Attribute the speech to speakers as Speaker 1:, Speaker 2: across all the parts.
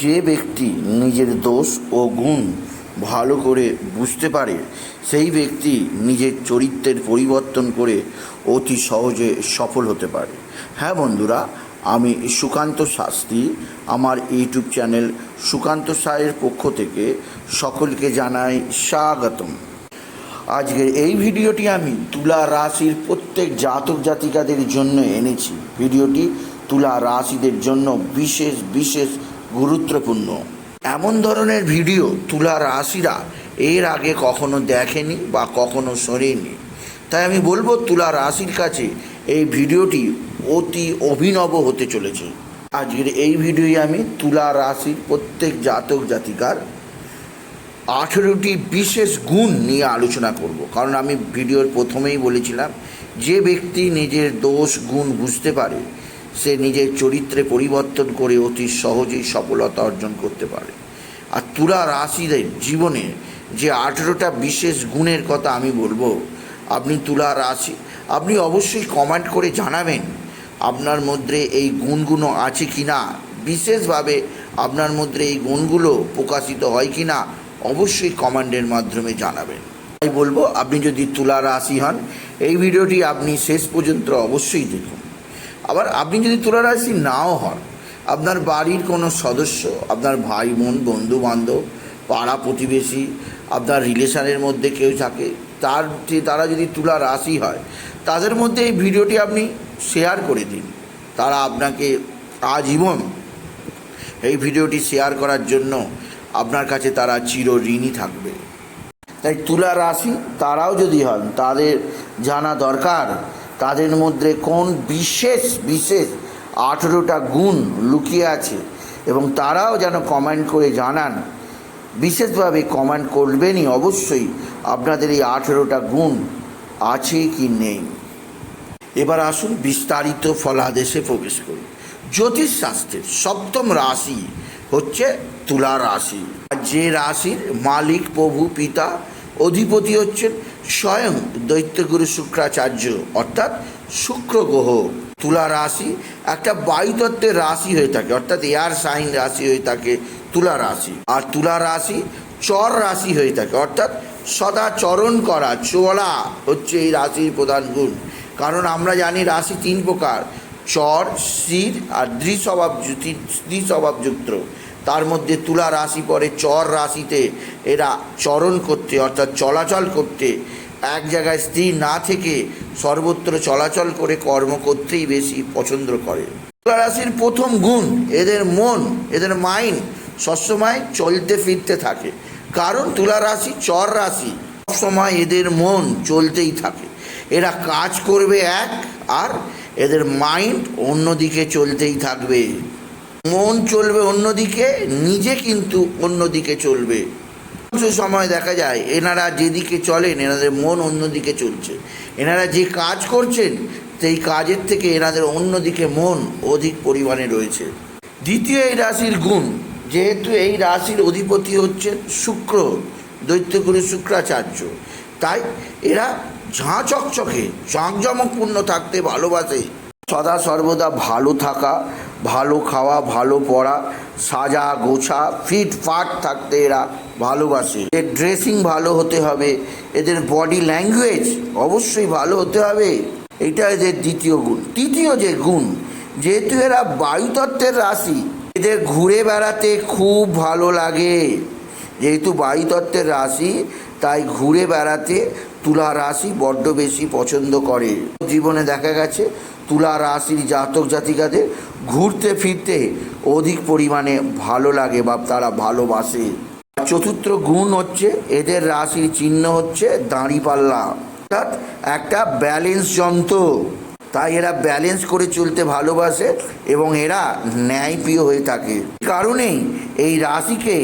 Speaker 1: যে ব্যক্তি নিজের দোষ ও গুণ ভালো করে বুঝতে পারে, সেই ব্যক্তি নিজের চরিত্রের পরিবর্তন করে অতি সহজে সফল হতে পারে। হ্যাঁ বন্ধুরা, আমি সুকান্ত শাস্ত্রী। আমার ইউটিউব চ্যানেল সুকান্ত সায়ের পক্ষ থেকে সকলকে জানাই স্বাগতম। আজকের এই ভিডিওটি আমি তুলা রাশির প্রত্যেক জাতক জাতিকাদের জন্য এনেছি। ভিডিওটি তুলা রাশিদের জন্য বিশেষ বিশেষ গুরুত্বপূর্ণ। এমন ধরনের ভিডিও তুলা রাশিরা এর আগে কখনো দেখেনি বা কখনো শোনেনি। তাই আমি বলব তুলা রাশির কাছে এই ভিডিওটি অতি অভিনব হতে চলেছে। আজকের এই ভিডিওই আমি তুলা রাশির প্রত্যেক জাতক জাতিকার আঠেরোটি বিশেষ গুণ নিয়ে আলোচনা করব। কারণ আমি ভিডিওর প্রথমেই বলেছিলাম, যে ব্যক্তি নিজের দোষ গুণ বুঝতে পারে সে নিজের চরিত্রে পরিবর্তন করে অতি সহজেই সফলতা অর্জন করতে পারে। আর তুলা রাশিদের জীবনে যে আঠেরোটা বিশেষ গুণের কথা আমি বলব, আপনি তুলা রাশি, আপনি অবশ্যই কমেন্ট করে জানাবেন আপনার মধ্যে এই গুণগুলো আছে কি না বিশেষভাবে আপনার মধ্যে এই গুণগুলো প্রকাশিত হয় কি না অবশ্যই কমেন্টের মাধ্যমে জানাবেন। তাই বলব, আপনি যদি তুলা রাশি হন, এই ভিডিওটি আপনি শেষ পর্যন্ত অবশ্যই দেখুন। আবার আপনি যদি তুলা রাশি নাও হন, আপনার বাড়ির কোনো সদস্য, আপনার ভাই বোন, বন্ধু বান্ধব, পাড়া প্রতিবেশী, আপনার রিলেশনের মধ্যে কেউ থাকে, তার যে তারা যদি তুলা রাশি হয়, তাদের মধ্যে এই ভিডিওটি আপনি শেয়ার করে দিন। তারা আপনাকে আজীবন এই ভিডিওটি শেয়ার করার জন্য আপনার কাছে তারা চির ঋণী থাকবে। তাই তুলা রাশি, তারাও যদি হন, তাদের জানা দরকার তাদের মধ্যে কোন বিশেষ বিশেষ আঠেরোটা গুণ লুকিয়ে আছে? এবং তারাও যেন কমেন্ট করে জানান। বিশেষভাবে কমেন্ট করবেনই অবশ্যই আপনাদের এই আঠেরোটা গুণ আছে কি নেই। এবার আসুন বিস্তারিত ফলাদেশে প্রবেশ করি। জ্যোতিষশাস্ত্রের সপ্তম রাশি হচ্ছে তুলা রাশি। আর যে রাশির মালিক প্রভু, পিতা, অধিপতি হচ্ছেন স্বয়ং দৈত্যগুরু শুক্রাচার্য, অর্থাৎ শুক্র গ্রহ, তুলা রাশি, একটা বায়ুতত্ত্বের রাশি হয়ে থাকে, অর্থাৎ এয়ার সাইন রাশি হয়ে থাকে তুলা রাশি। আর তুলা রাশি চর রাশি হয়ে থাকে, অর্থাৎ সদা চরণ করা, চলা হচ্ছে এই রাশির প্রধান গুণ। কারণ আমরা জানি রাশি তিন প্রকার, চর শির আর দ্বিস্বভাব দ্বিস্বভাবযুক্ত তার মধ্যে তুলা রাশি পরে চর রাশিতে, এরা চরণ করতে, অর্থাৎ চলাচল করতে এক জায়গায় স্থির না থেকে সর্বত্র চলাচল করে কর্ম করতেই বেশি পছন্দ করে। রাশির প্রথম গুণ, এদের মন, এদের মাইন্ড সবসময় চলতে ফিরতে থাকে। কারণ তুলা রাশি চর রাশি, সবসময় এদের মন চলতেই থাকে। এরা কাজ করবে এক আর এদের মাইন্ড অন্যদিকে চলতেই থাকবে। মন চলবে অন্যদিকে, নিজে কিন্তু অন্যদিকে চলবে। সময় দেখা যায়, এনারা যেদিকে চলেন, এনাদের মন অন্যদিকে চলছে। এনারা যে কাজ করছেন, সেই কাজের থেকে এনাদের অন্যদিকে মন অধিক পরিমাণে রয়েছে। দ্বিতীয় এই রাশির গুণ, যেহেতু এই রাশির অধিপতি হচ্ছেন শুক্র, দৈত্যগুরু শুক্রাচার্য। তাই এরা ঝাঁ চকচকে জাঁকজমকপূর্ণ থাকতে ভালোবাসে। সদা সর্বদা ভালো থাকা ভালো খাওয়া, ভালো পড়া, সাজা, গোছা, ফিট, ফাট থাকতে এরা ভালোবাসে। এর ড্রেসিং ভালো হতে হবে, এদের বডি ল্যাঙ্গুয়েজ অবশ্যই ভালো হতে হবে। এটা এদের দ্বিতীয় গুণ। তৃতীয় যে গুণ, যেহেতু এরা বায়ুতত্ত্বের রাশি, এদের ঘুরে বেড়াতে খুব ভালো লাগে। যেহেতু বায়ুতত্ত্বের রাশি, তাই ঘুরে বেড়াতে তুলা রাশি বড্ড বেশি পছন্দ করে। জীবনে দেখা গেছে তুলা রাশির জাতক জাতিকাদের ঘুরতে ফিরতে অধিক পরিমাণে ভালো লাগে বা তারা ভালোবাসে। চতুর্থ গুণ হচ্ছে এদের রাশির চিহ্ন হচ্ছে দাঁড়িপাল্লা। অর্থাৎ একটা ব্যালেন্স যন্ত্র। তাই এরা ব্যালেন্স করে চলতে ভালোবাসে এবং এরা ন্যায়প্রিয় হয়ে থাকে। কারণেই এই রাশিকে,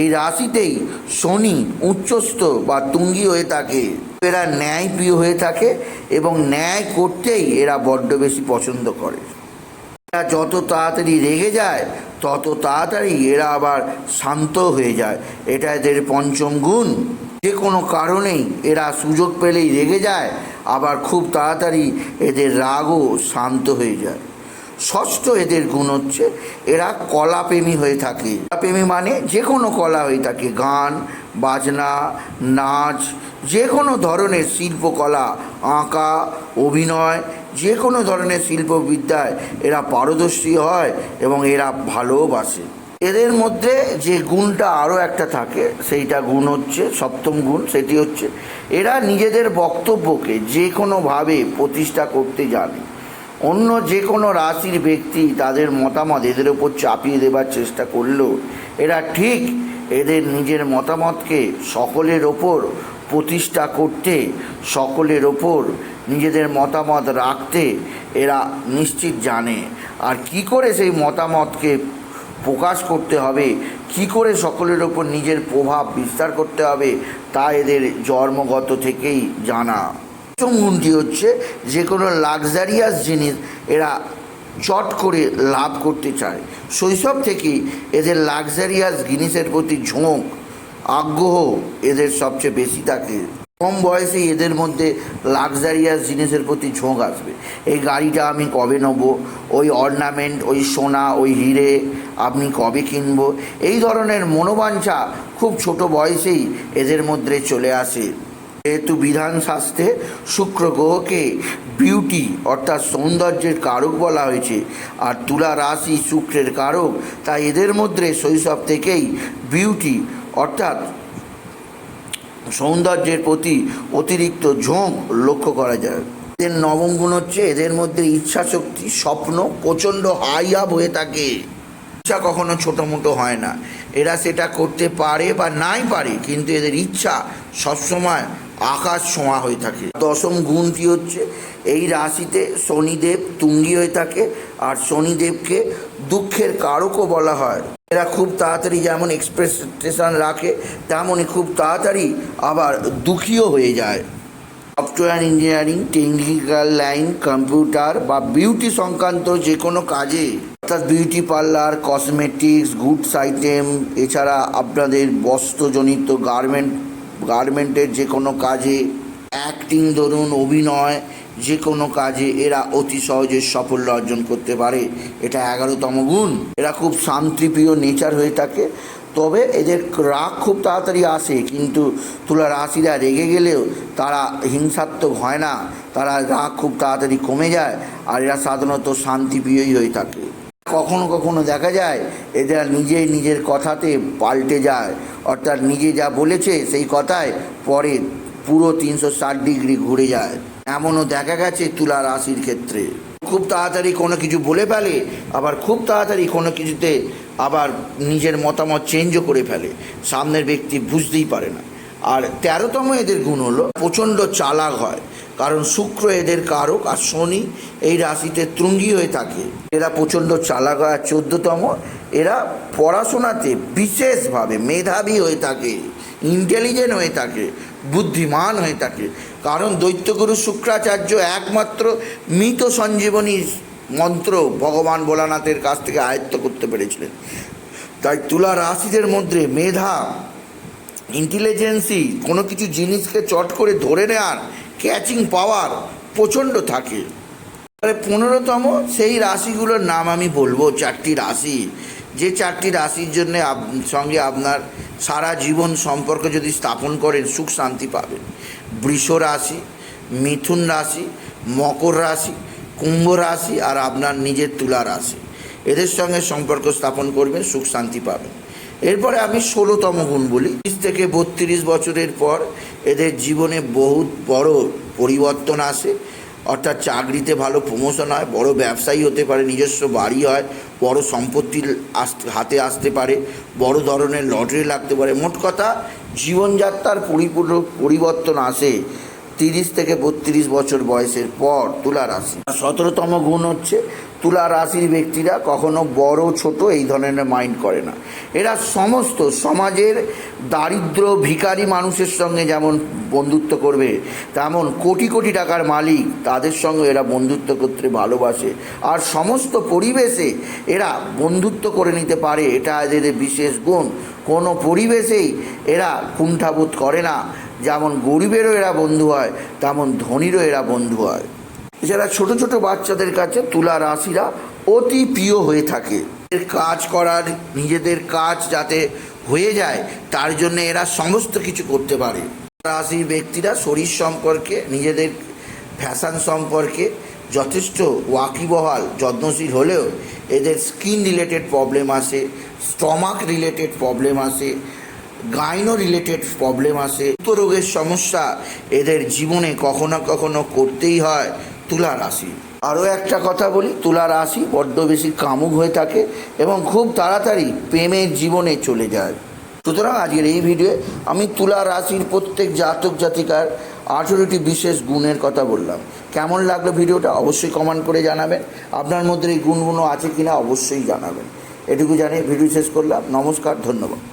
Speaker 1: এই রাশিতেই শনি উচ্চস্থ বা তুঙ্গি হয়ে থাকে। এরা ন্যায়প্রিয় হয়ে থাকে এবং ন্যায় করতেই এরা বড্ড বেশি পছন্দ করে। এরা যত তাড়াতাড়ি রেগে যায়, তত তাড়াতাড়ি এরা আবার শান্ত হয়ে যায়। এটা এদের পঞ্চম গুণ। যে কোনো কারণেই এরা সুযোগ পেলেই রেগে যায়, আবার খুব তাড়াতাড়ি এদের রাগও শান্ত হয়ে যায়। ষষ্ঠ এদের গুণ হচ্ছে, এরা কলাপ্রেমী হয়ে থাকে। কলাপ্রেমী মানে যে কোনো কলা হয়ে থাকে, গান বাজনা, নাচ যে কোনো ধরনের শিল্পকলা, আঁকা, অভিনয় যে কোনো ধরনের শিল্পবিদ্যায় এরা পারদর্শী হয় এবং এরা ভালোবাসে এদের মধ্যে যে গুণটা আরও একটা থাকে, সেইটা গুণ হচ্ছে, সপ্তম গুণ সেটি হচ্ছে, এরা নিজেদের বক্তব্যকে যে কোনোভাবে প্রতিষ্ঠা করতে জানে। অন্য যে কোনো রাশির ব্যক্তি তাদের মতামত এদের ওপর চাপিয়ে দেবার চেষ্টা করলেও, এরা ঠিক এদের নিজের মতামতকে সকলের ওপর প্রতিষ্ঠা করতে, সকলের ওপর নিজেদের মতামত রাখতে এরা নিশ্চিত জানে। আর কি করে সেই মতামতকে প্রকাশ করতে হবে, কি করে সকলের ওপর নিজের প্রভাব বিস্তার করতে হবে, তা এদের জন্মগত থেকেই জানা। প্রথম গুণটি হচ্ছে যে কোনো লাক্সারিয়াস জিনিস এরা চট করে লাভ করতে চায়। শৈশব থেকেই এদের লাক্সারিয়াস জিনিসের প্রতি ঝোঁক, আগ্রহ এদের সবচেয়ে বেশি থাকে। কম বয়সেই এদের মধ্যে লাক্সারিয়াস জিনিসের প্রতি ঝোঁক আসবে। এই গাড়িটা আমি কবে নেব? ওই অর্নামেন্ট ওই সোনা, ওই হিরে আপনি কবে কিনব? এই ধরনের মনোবাঞ্ছা খুব ছোট বয়সেই এদের মধ্যে চলে আসে। যেহেতু বিধান শাস্ত্রে শুক্র গ্রহকে বিউটি অর্থাৎ সৌন্দর্যের কারক বলা হয়েছে, আর তুলা রাশি শুক্রের কারক, তাই এদের মধ্যে শৈশব থেকেই বিউটি অর্থাৎ সৌন্দর্যের প্রতি অতিরিক্ত ঝোঁক লক্ষ্য করা যায়। এদের নবম গুণ হচ্ছে এদের মধ্যে ইচ্ছা শক্তি স্বপ্ন প্রচণ্ড হাই আপ হয়ে থাকে। ইচ্ছা কখনো মোটো হয় না। এরা সেটা করতে পারে বা নাই পারে, কিন্তু এদের ইচ্ছা সবসময় আকাশ ছোঁয়া হয়ে থাকে। দশম গুণটি হচ্ছে এই রাশিতে শনিদেব তুঙ্গি হয়ে থাকে আর শনিদেবকে দুঃখের কারকও বলা হয়। এরা খুব তাড়াতাড়ি যেমন এক্সপ্রেসটেশন রাখে, তেমনই খুব তাড়াতাড়ি আবার দুঃখীও হয়ে যায়। Software engineering technical line computer বা বিউটি সংক্রান্ত যে কোনো কাজে, অর্থাৎ beauty parlour cosmetics goods item এছাড়া আপনাদের বস্ত্রজনিত গার্মেন্ট গার্মেন্টের যে কোনো কাজে অ্যাক্টিং ধরুন, অভিনয়, যে কোনো কাজে এরা অতি সহজে সাফল্য অর্জন করতে পারে। এটা এগারোতম গুণ। এরা খুব শান্তিপ্রিয় নেচার হয়ে থাকে। তবে এদের রাগ খুব তাড়াতাড়ি আসে, কিন্তু তুলা রাশিরা রেগে গেলেও তারা হিংসাত্মক হয় না। তারা রাগ খুব তাড়াতাড়ি কমে যায় আর এরা সাধারণত শান্তিপ্রিয়ই হয়ে থাকে। কখনো কখনো দেখা যায় এদের নিজেই নিজের কথাতে পাল্টে যায়। অর্থাৎ নিজে যা বলেছে সেই কথায় পরে পুরো তিনশো ষাট ডিগ্রি ঘুরে যায়। এমনও দেখা গেছে তুলা রাশির ক্ষেত্রে। খুব তাড়াতাড়ি কোনো কিছু বলে ফেলে, আবার খুব তাড়াতাড়ি কোনো কিছুতে আবার নিজের মতামত চেঞ্জও করে ফেলে। সামনের ব্যক্তি বুঝতেই পারে না। আর তেরোতম এদের গুণ হলো প্রচণ্ড চালাক হয়। কারণ শুক্র এদের কারক আর শনি এই রাশিতে তৃঙ্গি হয়ে থাকে। এরা প্রচণ্ড চালাক চোদ্দতম। এরা পড়াশোনাতে বিশেষভাবে মেধাবী হয়ে থাকে ইন্টেলিজেন্ট হয়ে থাকে, বুদ্ধিমান হয়ে থাকে। কারণ দৈত্যগুরু শুক্রাচার্য একমাত্র মৃত সঞ্জীবনী মন্ত্র ভগবান ভোলানাথের কাছ থেকে আয়ত্ত করতে পেরেছিলেন। তাই তুলা রাশিদের মধ্যে মেধা ইন্টেলিজেন্সি কোনো কিছু জিনিসকে চট করে ধরে নেওয়ার ক্যাচিং পাওয়ার প্রচণ্ড থাকে। তাহলে পনেরোতম, সেই রাশিগুলোর নাম আমি বলব, চারটি রাশি। যে চারটি রাশির জন্য সঙ্গে আপনার সারা জীবন সম্পর্ক যদি স্থাপন করেন, সুখ শান্তি পাবেন। বৃষ রাশি, মিথুন রাশি, মকর রাশি, কুম্ভ রাশি আর আপনার নিজের তুলা রাশি। এদের সঙ্গে সম্পর্ক স্থাপন করবেন, সুখ শান্তি পাবেন। এরপরে আমি ষোলোতম গুণ বলি। তিরিশ থেকে বত্রিশ বছরের পর এদের জীবনে বহুত বড় পরিবর্তন আসে। অর্থাৎ চাকরিতে ভালো প্রমোশন হয়, বড় ব্যবসায়ী হতে পারে, নিজস্ব বাড়ি হয়, বড় সম্পত্তি আসতে, হাতে আসতে পারে, বড় ধরনের লটারি লাগতে পারে। মোট কথা, জীবনযাত্রার পরিপূর্ণ পরিবর্তন আসে। তিরিশ থেকে বত্রিশ বছর বয়সের পর তুলা রাশি। সতেরোতম গুণ হচ্ছে তুলা রাশির ব্যক্তিরা কখনো বড়, ছোট এই ধরনের মাইন্ড করে না। এরা সমস্ত সমাজের দারিদ্র ভিখারি মানুষের সঙ্গে যেমন বন্ধুত্ব করবে, তেমন কোটি কোটি টাকার মালিক তাদের সঙ্গে এরা বন্ধুত্ব করতে ভালোবাসে। আর সমস্ত পরিবেশে এরা বন্ধুত্ব করে নিতে পারে, এটা এদের বিশেষ গুণ। কোনো পরিবেশেই এরা কুণ্ঠাবোধ করে না। যেমন গরিবেরও এরা বন্ধু হয়, তেমন ধনীরও এরা বন্ধু হয়। এছাড়া ছোট ছোট বাচ্চাদের কাছে তুলা রাশিরা অতি প্রিয় হয়ে থাকে। এর কাজ করার, নিজেদের কাজ যাতে হয়ে যায়, তার জন্য এরা সমস্ত কিছু করতে পারে। রাশির ব্যক্তিরা শরীর সম্পর্কে, নিজেদের ফ্যাশন সম্পর্কে যথেষ্ট ওয়াকিবহাল, যত্নশীল হলেও এদের স্কিন রিলেটেড প্রবলেম আসে স্টমাক রিলেটেড প্রবলেম আসে গাইনো রিলেটেড প্রবলেম আসে। রোগের সমস্যা এদের জীবনে কখনো কখনো করতেই হয় তুলা রাশি। আরও একটা কথা বলি, তুলা রাশি বড্ড বেশি কামুক হয়ে থাকে এবং খুব তাড়াতাড়ি প্রেমের জীবনে চলে যায়। সুতরাং আজকের এই ভিডিওয়ে আমি তুলা রাশির প্রত্যেক জাতক জাতিকার আঠেরোটি বিশেষ গুণের কথা বললাম। কেমন লাগল ভিডিওটা অবশ্যই কমেন্ট করে জানাবেন। আপনার মধ্যে এই গুণগুলো আছে কিনা অবশ্যই জানাবেন। এটুকু জানিয়ে ভিডিও শেষ করলাম। নমস্কার, ধন্যবাদ।